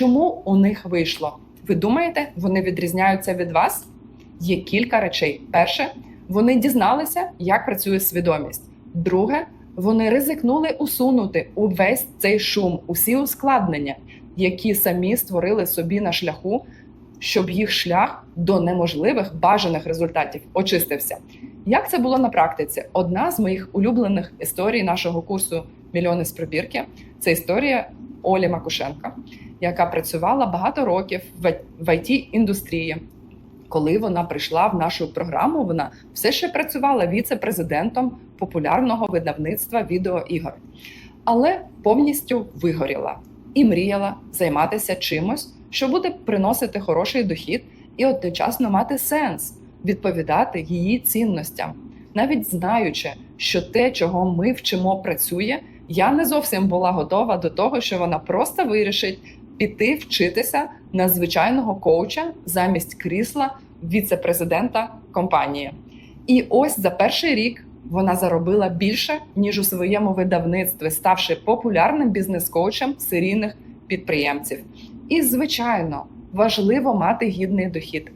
Чому у них вийшло? Ви думаєте, вони відрізняються від вас? Є кілька речей. Перше, вони дізналися, як працює свідомість. Друге, вони ризикнули усунути увесь цей шум, усі ускладнення, які самі створили собі на шляху, щоб їх шлях до неможливих бажаних результатів очистився. Як це було на практиці? Одна з моїх улюблених історій нашого курсу Мільйони з пробірки це історія Олі Макушенка, яка працювала багато років в it індустрії. Коли вона прийшла в нашу програму, вона все ще працювала віце-президентом популярного видавництва відеоігор, але повністю вигоріла і мріяла займатися чимось, що буде приносити хороший дохід і одночасно мати сенс відповідати її цінностям, навіть знаючи, що те, чого ми вчимо, працює, я не зовсім була готова до того, що вона просто вирішить піти вчитися на звичайного коуча замість крісла віце-президента компанії. І ось за перший рік вона заробила більше ніж у своєму видавництві, ставши популярним бізнес-коучем серійних підприємців. І звичайно важливо мати гідний дохід.